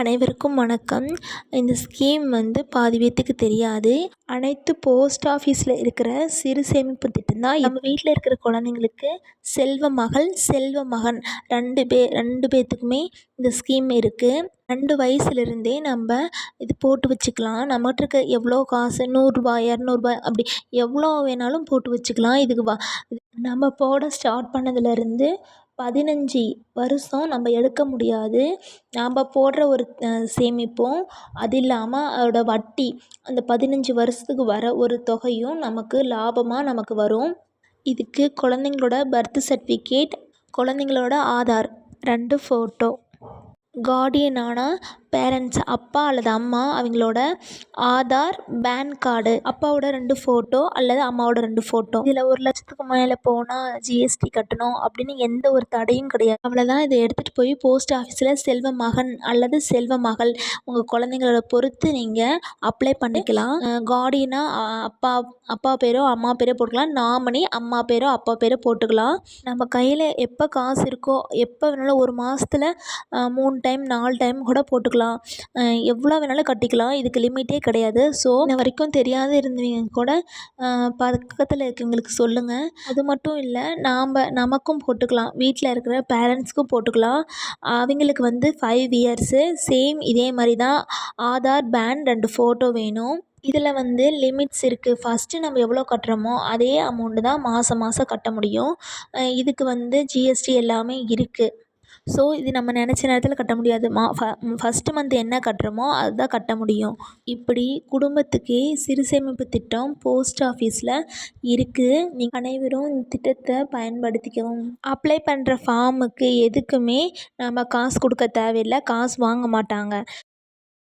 அனைவருக்கும் வணக்கம். இந்த ஸ்கீம் வந்து பாதி பேர்த்துக்கு தெரியாது. அனைத்து போஸ்ட் ஆஃபீஸில் இருக்கிற சிறு சேமிப்பு திட்டம் தான். நம்ம வீட்டில் இருக்கிற குழந்தைங்களுக்கு செல்வ மகள் செல்வ மகன் ரெண்டு பே ரெண்டு பேர்த்துக்குமே இந்த ஸ்கீம் இருக்குது ரெண்டு வயசுலேருந்தே நம்ம இது போட்டு வச்சுக்கலாம். நம்மகிட்ட இருக்க எவ்வளோ காசு? நூறுரூபா இரநூறுபா அப்படி எவ்வளோ வேணாலும் போட்டு வச்சுக்கலாம். இதுக்கு வா நம்ம போட ஸ்டார்ட் பண்ணதுலேருந்து பதினஞ்சு வருஷம் நம்ம எடுக்க முடியாது. நாம் போடுற ஒரு சேமிப்பும். அது இல்லாமல் அதோட வட்டி அந்த பதினஞ்சு வருஷத்துக்கு வர ஒரு தொகையும் நமக்கு லாபமாக நமக்கு வரும். இதுக்கு குழந்தைங்களோட பர்த் சர்டிஃபிகேட் குழந்தைங்களோட ஆதார் ரெண்டு ஃபோட்டோ கார்டியனான பேரண்ட்ஸ் அப்பா அல்லது அம்மா அவங்களோட ஆதார் பேன் கார்டு அப்பாவோட ரெண்டு ஃபோட்டோ அல்லது அம்மாவோட ரெண்டு ஃபோட்டோ இதில் ஒரு லட்சத்துக்கு மேலே போனால் ஜிஎஸ்டி கட்டணும் அப்படின்னு எந்த ஒரு தடையும் கிடையாது. அவ்வளோதான் இதை எடுத்துகிட்டு போய் போஸ்ட் ஆஃபீஸில் செல்வ மகன் அல்லது செல்வ மகள் உங்கள் குழந்தைங்களோட பொறுத்து நீங்கள் அப்ளை பண்ணிக்கலாம். கார்டினா அப்பா அப்பா பேரோ அம்மா பேரோ போட்டுக்கலாம். நாமினி அம்மா பேரோ அப்பா பேரோ போட்டுக்கலாம். நம்ம கையில் எப்போ காசு இருக்கோ எப்போ வேணாலும் ஒரு மாதத்துல மூணு டைம் நாலு டைம் கூட போட்டுக்கலாம். எவ்வளோ வேணாலும் கட்டிக்கலாம். இதுக்கு லிமிட்டே கிடையாது. ஸோ இன்ன வரைக்கும் தெரியாத இருந்தவங்க கூட பக்கத்தில் இருக்கவங்களுக்கு சொல்லுங்கள் அது மட்டும் இல்லை நாம் நமக்கும் போட்டுக்கலாம். வீட்டில் இருக்கிற பேரண்ட்ஸ்க்கும் போட்டுக்கலாம். அவங்களுக்கு வந்து ஃபைவ் இயர்ஸு சேம் இதே மாதிரி தான் ஆதார் பேன் ரெண்டு ஃபோட்டோ வேணும். இதில் வந்து லிமிட்ஸ் இருக்குது ஃபஸ்ட்டு நம்ம எவ்வளோ கட்டுறோமோ அதே அமௌண்ட்டு தான் மாதம் மாதம் கட்ட முடியும். இதுக்கு வந்து ஜிஎஸ்டி எல்லாமே இருக்குது ஸோ இது நம்ம நினச்ச நேரத்தில் கட்ட முடியாது. மா ஃப ஃபஸ்ட்டு மந்த் என்ன கட்டுறோமோ அதுதான் கட்ட முடியும். இப்படி குடும்பத்துக்கே சிறு சேமிப்பு திட்டம் போஸ்ட் ஆஃபீஸில் இருக்குது நீங்கள் அனைவரும் இந்த திட்டத்தை பயன்படுத்திக்கவும். அப்ளை பண்ணுற ஃபார்முக்கு எதுக்குமே நம்ம காசு கொடுக்க தேவையில்லை. காசு வாங்க மாட்டாங்க.